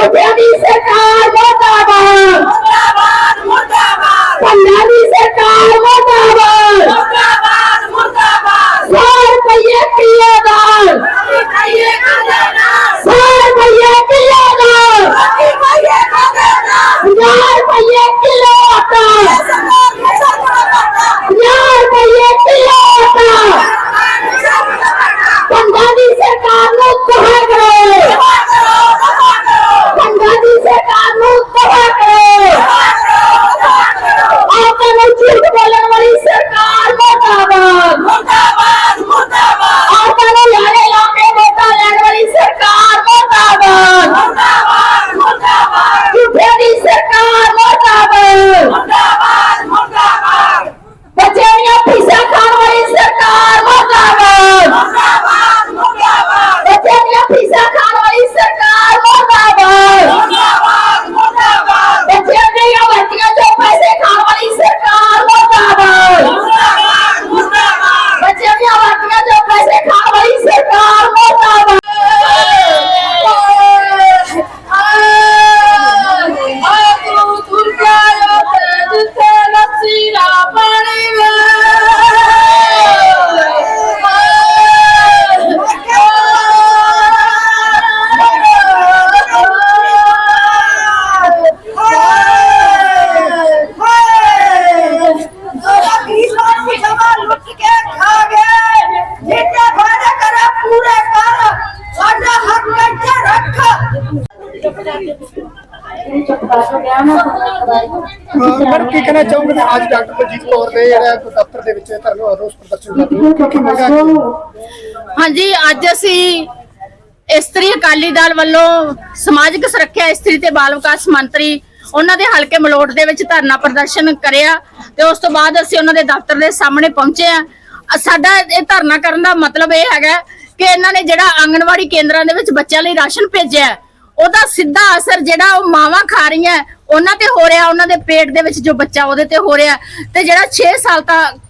ਝੂਠਿਆਂ ਦੀ ਸਰਕਾਰ ਮੁਰਦਾਬਾਦ ਮੁਰਦਾਬਾਦ। ਮੁਰਦਾਬਾਦ ਭੰਡਾਂ ਦੀ ਸਰਕਾਰ ਮੁਰਦਾਬਾਦ ਮੁਰਦਾਬਾਦ ਮੁਰਦਾਬਾਦ ਸੌ ਰੁਪਏ ਕਿਲੋ ਦਾਲ ਅਸੀਂ ਖਾਈਏ ਖਾਦੇ ਨਾ ਸੌ ਰੁਪਏ ਕਿਲੋ ਦਾਲ ਅਸੀਂ ਖਾਈਏ ਖਾਦੇ ਨਾ ਪੰਜਾਹ ਰੁਪਏ ਕਿਲੋ ਆਟਾ ਸਰਕਾਰ ਨੇ ਸਾਡਾ ਵਾਟਾ ਪੰਜਾਹ ਰੁਪਏ ਕਿਲੋ ਆਟਾ ਸਰਕਾਰ ਨੇ ਸਾਡਾ ਵਾਟਾ ਭੰਡਾਂ ਦੀ ਸਰਕਾਰ ਨੂੰ ਤਬਾਹ ਕਰੋ ਦਫਾ ਕਰੋ ਦਫਾ ਕਰੋ ਭੰਡਾਂ ਦੀ ਸਰਕਾਰ ਨੂੰ ਤਬਾਹ ਕਰੋ ਦਫਾ ਕਰੋ ਦਫਾ ਕਰੋ ਆਪਾਂ ਨੂੰ ਝੂਠ ਬੋਲਣ ਵਾਲੀ ਸਰਕਾਰ ਮੁਰਦਾਬਾਦ ਮੁਰਦਾਬਾਦ ਮੁਰਦਾਬਾਦ ਆਪਾਂ ਨੂੰ ਲਾਰੇ ਲਾ ਕੇ ਵੋਟਾਂ ਲੈਣ ਵਾਲੀ ਸਰਕਾਰ ਮੁਰਦਾਬਾਦ ਮੁਰਦਾਬਾਦ ਮੁਰਦਾਬਾਦ ਝੂਠਿਆਂ ਦੀ ਸਰਕਾਰ ਮੁਰਦਾਬਾਦ ਮੁਰਦਾਬਾਦ ਮੁਰਦਾਬਾਦ ਬੱਚਿਆਂ ਦੀਆਂ ਫੀਸਾਂ ਖਾਣ ਵਾਲੀ ਸਰਕਾਰ ਮੁਰਦਾਬਾਦ ਮੁਰਦਾਬਾਦ ਮੁਰਦਾਬਾਦ ਬੱਚਿਆਂ ਦੀਆਂ ਫੀਸਾਂ ਖਾਣ ਵਾਲੀ ਸਰਕਾਰ ਮੁਰਦਾਬਾਦ ਮੁਰਦਾਬਾਦ ਮੁਰਦਾਬਾਦ ਬੱਚਿਆਂ ਦੀਆਂ ਵਰਦੀਆਂ ਚੋਂ ਪੈਸੇ ਖਾਣ ਵਾਲੀ ਸਰਕਾਰ ਮੁਰਦਾਬਾਦ ਮੁਰਦਾਬਾਦ ਮੁਰਦਾਬਾਦ ਬੱਚਿਆਂ ਦੀਆਂ ਵਰਦੀਆਂ ਚੋਂ ਪੈਸੇ ਖਾਣ ਵਾਲੀ ਸਰਕਾਰ ਮੁਰਦਾਬਾਦ ਲੁੱਟ ਕੇ ਖਾ ਗਏ ਜਿੱਤੇ ਫਾਇਦਾ ਕਰਾ ਪੂਰੇ ਕਰ ਸਾਡਾ ਹੱਕ ਇੱਥੇ ਰੱਖ ਮੈਡਮ, ਕੀ ਕਹਿਣਾ ਚਾਹੋਗੇ ਕਿ ਅੱਜ ਡਾਕਟਰ ਬਲਜੀਤ ਕੌਰ ਨੇ ਜਿਹੜਾ ਦਫ਼ਤਰ ਦੇ ਵਿੱਚ ਧਰਨਾ ਰੋਸ ਪ੍ਰਦਰਸ਼ਨ ਕਰ ਕਿਉਂਕਿ ਮੰਗਾ ਹਾਂਜੀ, ਅੱਜ ਅਸੀਂ ਇਸਤਰੀ ਅਕਾਲੀ ਦਲ ਵੱਲੋਂ ਸਮਾਜਿਕ ਸੁਰੱਖਿਆ, ਇਸਤਰੀ ਤੇ ਬਾਲ ਵਿਕਾਸ ਮੰਤਰੀ ਉਹਨਾਂ ਦੇ ਹਲਕੇ ਮਲੋਟ ਦੇ ਵਿੱਚ ਧਰਨਾ ਪ੍ਰਦਰਸ਼ਨ ਕਰਿਆ ਤੇ ਉਸ ਤੋਂ ਬਾਅਦ ਅਸੀਂ ਉਹਨਾਂ ਦੇ ਦਫ਼ਤਰ ਦੇ ਸਾਹਮਣੇ ਪਹੁੰਚੇ ਆ ਸਾਡਾ ਇਹ ਧਰਨਾ ਕਰਨ ਦਾ ਮਤਲਬ ਇਹ ਹੈਗਾ ਕਿ ਇਹਨਾਂ ਨੇ ਜਿਹੜਾ ਆਂਗਣਵਾੜੀ ਕੇਂਦਰਾਂ ਦੇ ਵਿੱਚ ਬੱਚਿਆਂ ਲਈ ਰਾਸ਼ਨ ਭੇਜਿਆ ਉਹਦਾ ਸਿੱਧਾ ਅਸਰ ਜਿਹੜਾ ਉਹ ਮਾਵਾਂ ਖਾ ਰਹੀਆਂ, ਉਹਨਾਂ ਤੇ ਹੋ ਰਿਹਾ, ਉਹਨਾਂ ਦੇ ਪੇਟ ਦੇ ਵਿੱਚ ਜੋ ਬੱਚਾ ਉਹਦੇ ਤੇ ਹੋ ਰਿਹਾ, ਤੇ ਜਿਹੜਾ 6 ਸਾਲ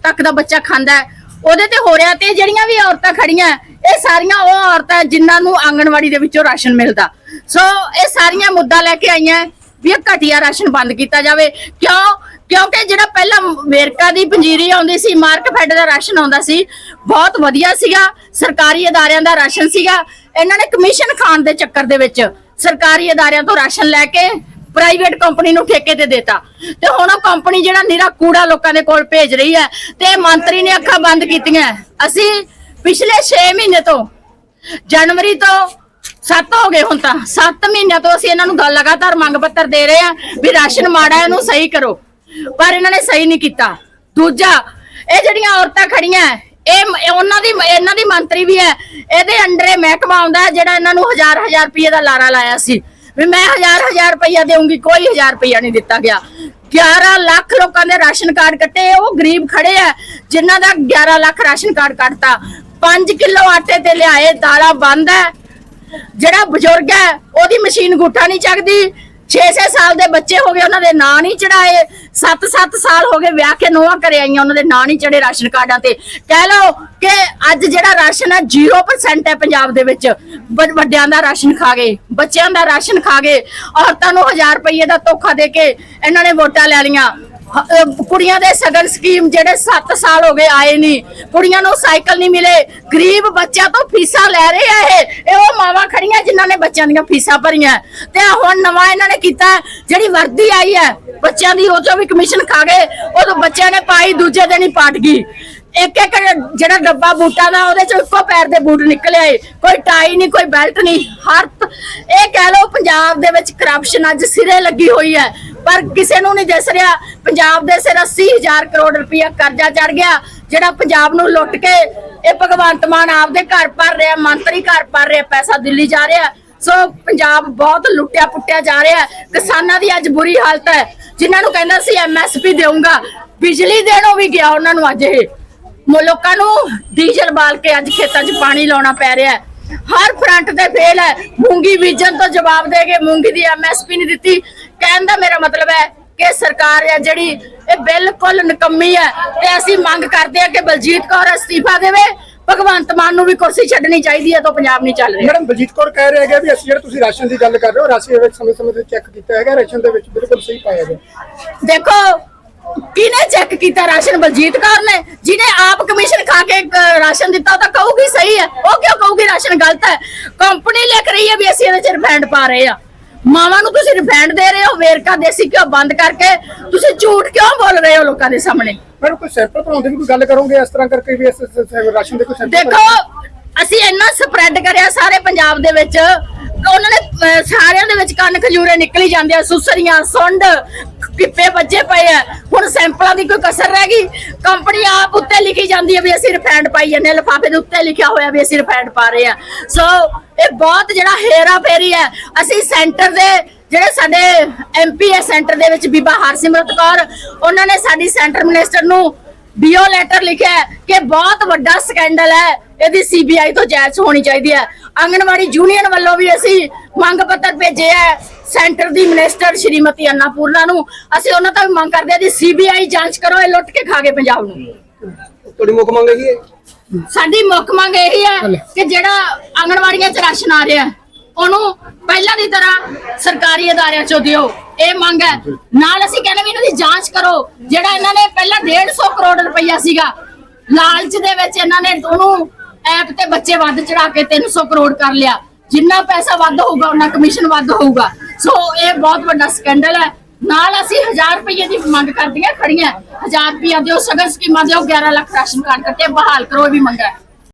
ਤੱਕ ਦਾ ਬੱਚਾ ਖਾਂਦਾ ਹੈ, ਉਹਦੇ ਤੇ ਹੋ ਰਿਹਾ, ਤੇ ਜਿਹੜੀਆਂ ਵੀ ਔਰਤਾਂ ਖੜੀਆਂ, ਇਹ ਸਾਰੀਆਂ ਉਹ ਔਰਤਾਂ ਜਿਨ੍ਹਾਂ ਨੂੰ ਆਂਗਣਵਾੜੀ ਦੇ ਵਿੱਚੋਂ ਰਾਸ਼ਨ ਮਿਲਦਾ। ਸੋ ਇਹ ਸਾਰੀਆਂ ਮੁੱਦਾ ਲੈ ਕੇ ਆਈਆਂ ਵੀ ਇਹ ਘਟੀਆ ਰਾਸ਼ਨ ਬੰਦ ਕੀਤਾ ਜਾਵੇ। ਕਿਉਂ? ਕਿਉਂਕਿ ਜਿਹੜਾ ਪਹਿਲਾਂ ਵੇਰਕਾ ਦੀ ਪੰਜੀਰੀ ਆਉਂਦੀ ਸੀ, ਮਾਰਕ ਫੈਡ ਦਾ ਰਾਸ਼ਨ ਆਉਂਦਾ ਸੀ, ਬਹੁਤ ਵਧੀਆ ਸੀਗਾ। ਸਰਕਾਰੀ ਅਦਾਰਿਆਂ ਦਾ ਰਾਸ਼ਨ ਸੀਗਾ। ਇਹਨਾਂ ਨੇ ਕਮਿਸ਼ਨ ਖਾਣ ਦੇ ਚੱਕਰ ਦੇ ਵਿੱਚ ਸਰਕਾਰੀ ਅਦਾਰਿਆਂ ਤੋਂ ਰਾਸ਼ਨ ਲੈ ਕੇ ਪ੍ਰਾਈਵੇਟ ਕੰਪਨੀ ਨੂੰ ਠੇਕੇ ਤੇ ਦੇਤਾ। ਤੇ ਹੁਣ ਉਹ ਕੰਪਨੀ ਜਿਹੜਾ ਨਿਰਾ ਕੂੜਾ ਲੋਕਾਂ ਦੇ ਕੋਲ ਭੇਜ ਰਹੀ ਹੈ ਤੇ ਮੰਤਰੀ ਨੇ ਅੱਖਾਂ ਬੰਦ ਕੀਤੀਆਂ। ਅਸੀਂ ਪਿਛਲੇ 6 ਮਹੀਨੇ ਤੋਂ ਜਨਵਰੀ ਤੋਂ 7 ਹੋ ਗਏ ਹੁਣ ਤਾਂ। 7 ਮਹੀਨਿਆਂ ਤੋਂ ਅਸੀਂ ਇਹਨਾਂ ਨੂੰ ਗੱਲ ਲਗਾਤਾਰ ਮੰਗ ਪੱਤਰ ਦੇ ਰਹੇ ਆ ਵੀ ਰਾਸ਼ਨ ਮਾੜਾ ਇਹਨੂੰ ਸਹੀ ਕਰੋ। ਪਰ ਇਹਨਾਂ ਨੇ ਸਹੀ ਨਹੀਂ ਕੀਤਾ। ਦੂਜਾ, ਇਹ ਜਿਹੜੀਆਂ ਔਰਤਾਂ ਖੜੀਆਂ ਇਹ ਇਹ ਉਹਨਾਂ ਦੀ ਇਹਨਾਂ ਦੀ ਮੰਤਰੀ ਵੀ ਹੈ। ਇਹਦੇ ਅੰਡਰੇ ਮਹਿਕਮਾ ਆਉਂਦਾ ਜਿਹੜਾ ਇਹਨਾਂ ਨੂੰ ਹਜ਼ਾਰ ਹਜ਼ਾਰ ਰੁਪਏ ਦਾ ਲਾਰਾ ਲਾਇਆ ਸੀ। ਵੀ ਮੈਂ ਹਜ਼ਾਰ ਹਜ਼ਾਰ ਰੁਪਇਆ ਦੇਵਾਂਗੀ ਕੋਈ ਹਜ਼ਾਰ ਰੁਪਇਆ ਨਹੀਂ ਦਿੱਤਾ ਗਿਆ। 11 ਲੱਖ ਲੋਕਾਂ ਦੇ ਰਾਸ਼ਨ ਕਾਰਡ ਕੱਟੇ, ਉਹ ਗਰੀਬ ਖੜੇ ਆ ਜਿਨ੍ਹਾਂ ਦਾ 11 ਲੱਖ ਰਾਸ਼ਨ ਕਾਰਡ ਕੱਟਤਾ। 5 ਕਿਲੋ ਆਟੇ ਤੇ ਲਿਆਏ, ਦਾਲਾਂ ਬੰਦ ਹੈ। ਜਿਹੜਾ ਬਜ਼ੁਰਗ ਹੈ, ਉਹਦੀ ਮਸ਼ੀਨ ਗੁੱਠਾ ਨਹੀਂ ਚੱਕਦੀ। 6-6 ਸਾਲ ਦੇ ਬੱਚੇ ਹੋ ਗਏ, ਉਹਨਾਂ ਦੇ ਨਾਂ ਨਹੀਂ ਚੜਾਏ 7-7 ਸਾਲ ਹੋ ਗਏ ਵਿਆਹ ਕੇ ਨੋਹਾਂ ਘਰੇ ਆਈਆਂ, ਉਹਨਾਂ ਦੇ ਨਾਂ ਨਹੀਂ ਚੜੇ ਰਾਸ਼ਨ ਕਾਰਡਾਂ ਤੇ। ਕਹਿ ਲਓ ਕਿ ਅੱਜ ਜਿਹੜਾ ਰਾਸ਼ਨ ਹੈ 0% ਹੈ ਪੰਜਾਬ ਦੇ ਵਿੱਚ। ਵੱਡਿਆਂ ਦਾ ਰਾਸ਼ਨ ਖਾ ਗਏ, ਬੱਚਿਆਂ ਦਾ ਰਾਸ਼ਨ ਖਾ ਗਏ। ਔਰਤਾਂ ਨੂੰ 1000 ਰੁਪਏ ਦਾ ਧੋਖਾ ਦੇ ਕੇ ਇਹਨਾਂ ਨੇ ਵੋਟਾਂ ਲੈ ਲਈਆਂ। ਅਹ ਕੁੜੀਆਂ ਦੇ ਸਗਨ ਸਕੀਮ ਜਿਹੜੇ 7 ਸਾਲ ਹੋ ਗਏ ਆਏ ਨਹੀਂ। ਕੁੜੀਆਂ ਨੂੰ ਸਾਈਕਲ ਨਹੀਂ ਮਿਲੇ। ਗਰੀਬ ਬੱਚਿਆਂ ਤੋਂ ਫੀਸਾਂ ਲੈ ਰਹੇ ਆ ਇਹ। ਇਹ ਉਹ ਮਾਵਾਂ ਖੜੀਆਂ ਜਿਨ੍ਹਾਂ ਨੇ ਬੱਚਿਆਂ ਦੀਆਂ ਫੀਸਾਂ ਭਰੀਆਂ। ਤੇ ਆਹ ਹੁਣ ਨਵਾਂ ਇਹਨਾਂ ਨੇ ਕੀਤਾ, ਜਿਹੜੀ ਵਰਦੀ ਆਈ ਹੈ, ਬੱਚਿਆਂ ਦੀ ਉਹ ਚੋਂ ਵੀ ਕਮਿਸ਼ਨ ਖਾ ਗਏ। ਉਹ ਬੱਚਿਆਂ ਨੇ ਪਾਈ, ਦੂਜੇ ਦਿਨ ਹੀ ਪਾਟ ਗਈ। ਇੱਕ ਇੱਕ ਜਿਹੜਾ ਡੱਬਾ ਬੂਟਾਂ ਦਾ ਉਹਦੇ ਚੋਂ ਇੱਕੋ ਪੈਰ ਦੇ ਬੂਟ ਨਿਕਲੇ ਆਏ। ਕੋਈ ਟਾਈ ਨਹੀਂ, ਕੋਈ ਬੈਲਟ ਨਹੀਂ, ਹਰ ਇਹ ਕਹਿ ਲਓ ਪੰਜਾਬ ਦੇ ਵਿੱਚ ਕਰਪਸ਼ਨ ਅੱਜ ਸਿਰੇ ਲੱਗੀ ਹੋਈ ਹੈ। ਪਰ ਕਿਸੇ ਨੂੰ ਨਹੀਂ ਦਿਸ ਰਿਹਾ, ਪੰਜਾਬ ਦੇ ਸਿਰ 80000 ਕਰੋੜ ਰੁਪਇਆ ਕਰਜ਼ਾ ਚੜ ਗਿਆ, ਜਿਹੜਾ ਪੰਜਾਬ ਨੂੰ ਲੁੱਟ ਕੇ ਇਹ ਭਗਵੰਤ ਮਾਨ ਆਪਦੇ ਘਰ ਭਰ ਰਿਹਾ, ਮੰਤਰੀ ਘਰ ਭਰ ਰਿਹਾ, ਪੈਸਾ ਦਿੱਲੀ ਜਾ ਰਿਹਾ। ਸੋ ਪੰਜਾਬ ਬਹੁਤ ਲੁੱਟਿਆ ਪੁੱਟਿਆ ਜਾ ਰਿਹਾ ਕਿਸਾਨਾਂ ਦੀ ਅੱਜ ਬੁਰੀ ਹਾਲਤ ਹੈ। ਜਿਨ੍ਹਾਂ ਨੂੰ ਕਹਿੰਦਾ ਸੀ ਐਮਐਸਪੀ ਦੇਊਂਗਾ। ਬਿਜਲੀ ਦੇਣੋਂ ਵੀ ਗਿਆ ਉਹਨਾਂ ਨੂੰ ਅੱਜ ਇਹ। ਲੋਕਾਂ ਨੂੰ ਡੀਜ਼ਲ ਬਾਲ ਕੇ ਅੱਜ ਖੇਤਾਂ 'ਚ ਪਾਣੀ ਲਾਉਣਾ ਪੈ ਰਿਹਾ ਹੈ। ਹਰ ਫਰੰਟ ਤੇ ਫੇਲ ਹੈ। ਮੂੰਗੀ ਬੀਜਣ ਤੋਂ ਜਵਾਬ ਦੇ ਕੇ ਮੂੰਗੀ ਦੀ ਐਮਐਸਪੀ ਨਹੀਂ ਦਿੱਤੀ। ਕਹਿਣ ਦਾ ਮੇਰਾ ਮਤਲਬ ਹੈ ਕਿ ਸਰਕਾਰ ਹੈ ਜਿਹੜੀ ਇਹ ਬਿਲਕੁਲ ਨਿਕੰਮੀ ਹੈ ਤੇ ਅਸੀਂ ਮੰਗ ਕਰਦੇ ਹਾਂ ਕਿ ਬਲਜੀਤ ਕੌਰ ਅਸਤੀਫਾ ਦੇਵੇ। ਭਗਵੰਤ ਮਾਨ ਨੂੰ ਵੀ ਕੁਰਸੀ ਛੱਡਣੀ ਚਾਹੀਦੀ ਹੈ ਤਾਂ ਪੰਜਾਬ ਨਹੀਂ ਚੱਲ ਰਿਹਾ। ਮੈਡਮ ਬਲਜੀਤ ਕੌਰ ਕਹਿ ਰਹੇ ਹੈਗੇ ਵੀ ਅਸੀਂ ਜਿਹੜਾ ਤੁਸੀਂ ਰਾਸ਼ਨ ਦੀ ਗੱਲ ਕਰ ਰਹੇ ਹੋ ਰਾਸ਼ਨ ਵਿੱਚ ਸਮੇਂ ਸਮੇਂ ਤੇ ਚੈੱਕ ਕੀਤਾ ਹੈਗਾ ਰਾਸ਼ਨ ਦੇ ਵਿੱਚ ਬਿਲਕੁਲ ਸਹੀ ਪਾਇਆ ਗਿਆ। ਦੇਖੋ ਕਿਹਨੇ ਚੈੱਕ ਕੀਤਾ? ਰਾਸ਼ਨ ਬਲਜੀਤ ਕੌਰ ਨੇ। ਜਿਹਨੇ ਆਪ ਕਮਿਸ਼ਨ ਖਾ ਕੇ ਰਾਸ਼ਨ ਦਿੱਤਾ ਤਾਂ ਕਹੂਗੀ ਸਹੀ ਹੈ। ਉਹ ਕਿਉਂ ਕਹੂਗੀ ਰਾਸ਼ਨ ਗਲਤ ਹੈ? ਕੰਪਨੀ ਲਿਖ ਰਹੀ ਹੈ ਵੀ ਅਸੀਂ ਇਹਦੇ ਚ ਰਿਫਾਈਂਡ ਪਾ ਰਹੇ ਆ ਮਾਵਾਂ ਨੂੰ ਤੁਸੀਂ ਰਿਫਾਈਂਡ ਦੇ ਰਹੇ ਹੋ ਵੇਰਕਾ ਦੇਸੀ ਘਿਓ ਬੰਦ ਕਰਕੇ? ਤੁਸੀਂ ਝੂਠ ਕਿਉਂ ਬੋਲ ਰਹੇ ਹੋ ਲੋਕਾਂ ਦੇ ਸਾਹਮਣੇ? ਮੈਡਮ ਕੋਈ ਸੈਂਪਲ ਬਣਾਉਣ ਦੀ ਵੀ ਕੋਈ ਗੱਲ ਕਰੋਗੇ ਇਸ ਤਰ੍ਹਾਂ ਕਰਕੇ ਵੀ ਇਸ- ਰਾਸ਼ਨ ਦੇ ਕੋਈ ਦੇਖੋ ਅਸੀਂ ਇੰਨਾ ਸਪਰੈਡ ਕਰਿਆ ਸਾਰੇ ਪੰਜਾਬ ਦੇ ਵਿੱਚ। ਉਹਨਾਂ ਨੇ ਸਾਰਿਆਂ ਦੇ ਵਿੱਚ ਕੰਨ ਖਜੂਰੇ ਨਿਕਲੀ ਜਾਂਦੇ ਆ ਸੁਸਰੀਆਂ ਸੁੰਡ ਕਿੱਪੇ ਬੱਜੇ ਪਏ ਆ। ਹੁਣ ਸੈਂਪਲਾਂ ਦੀ ਕੋਈ ਕਸਰ ਰਹਿ ਗਈ? ਕੰਪਨੀ ਆਪ ਉੱਤੇ ਲਿਖੀ ਜਾਂਦੀ ਹੈ ਵੀ ਅਸੀਂ ਰਿਫਾਈਂਡ ਪਾਈ ਜਾਂਦੇ ਹਾਂ। ਦੇ ਉੱਤੇ ਲਿਖਿਆ ਹੋਇਆ ਵੀ ਅਸੀਂ ਰਿਫਾਈਂਡ ਪਾ ਰਹੇ ਆ ਸੋ ਇਹ ਬਹੁਤ ਜਿਹੜਾ ਹੇਰਾ ਫੇਰੀ ਹੈ। ਅਸੀਂ ਸੈਂਟਰ ਦੇ ਜਿਹੜੇ ਸਾਡੇ ਐਮਪੀ ਹੈ ਸੈਂਟਰ ਦੇ ਵਿੱਚ ਬੀਬਾ ਹਰਸਿਮਰਤ ਕੌਰ, ਉਹਨਾਂ ਨੇ ਸਾਡੀ ਸੈਂਟਰ ਮਿਨਿਸਟਰ ਨੂੰ ਬੀਓ ਲੈਟਰ ਲਿਖਿਆ ਕਿ ਬਹੁਤ ਵੱਡਾ ਸਕੈਂਡਲ ਹੈ। ਇਹਦੀ ਸੀਬੀਆਈ ਤੋਂ ਜਾਂਚ ਹੋਣੀ ਚਾਹੀਦੀ ਹੈ। ਆਂਗਨਵਾੜੀ ਯੂਨੀਅਨ ਵੱਲੋਂ ਵੀ ਅਸੀਂ ਮੰਗ ਪੱਤਰ ਭੇਜੇ ਹੈ ਸੈਂਟਰ ਦੀ ਮਿਨਿਸਟਰ ਸ਼੍ਰੀਮਤੀ ਅੰਨਾਪੂਰਨਾ ਨੂੰ। ਅਸੀਂ ਉਹਨਾਂ ਤੋਂ ਵੀ ਮੰਗ ਕਰਦੇ ਹਾਂ ਕਿ ਸੀਬੀਆਈ ਜਾਂਚ ਕਰੋ ਇਹ ਲੁੱਟ ਕੇ ਖਾ ਗਏ ਪੰਜਾਬ ਨੂੰ। ਤੁਹਾਡੀ ਮੁੱਖ ਮੰਗ ਹੈਗੀ ਹੈ? ਸਾਡੀ ਮੁੱਖ ਮੰਗ ਇਹੀ ਹੈ ਕਿ ਜਿਹੜਾ ਆਂਗਣਵਾੜੀਆਂ ਚ ਰਾਸ਼ਨ ਆ ਰਿਹਾ ਉਹਨੂੰ ਪਹਿਲਾਂ ਦੀ ਤਰ੍ਹਾਂ ਸਰਕਾਰੀ ਅਦਾਰਿਆਂ ਚੋਂ ਦਿਓ। ਇਹ ਮੰਗ ਹੈ। ਨਾਲ ਅਸੀਂ ਕਹਿੰਦੇ ਵੀ ਇਹਨਾਂ ਦੀ ਜਾਂਚ ਕਰੋ। ਜਿਹੜਾ ਇਹਨਾਂ ਨੇ ਪਹਿਲਾਂ 150 ਕਰੋੜ ਰੁਪਈਆ ਸੀਗਾ ਲਾਲਚ ਦੇ ਵਿੱਚ ਇਹਨਾਂ ਨੇ ਉਹਨੂੰ ਐਪ ਤੇ ਬੱਚੇ ਵੱਧ ਚੜਾ ਕੇ 300 ਕਰੋੜ ਕਰ ਲਿਆ। ਜਿੰਨਾ ਪੈਸਾ ਵੱਧ ਹੋਊਗਾ ਉਹਨਾਂ ਕਮਿਸ਼ਨ ਵੱਧ ਹੋਊਗਾ। ਸੋ ਇਹ ਬਹੁਤ ਵੱਡਾ ਸਕੈਂਡਲ ਹੈ। ਨਾਲ ਅਸੀਂ 1000 ਰੁਪਏ ਦੀ ਮੰਗ ਕਰਦੀਆਂ ਖੜੀਆਂ। 1000 ਰੁਪਇਆ ਦਿਓ, ਸਗਨ ਸਕੀਮਾਂ ਦਿਓ 11 ਲੱਖ ਰਾਸ਼ਨ ਕਾਰਡ ਕੱਟੇ, ਬਹਾਲ ਕਰੋ, ਇਹ ਵੀ ਮੰਗ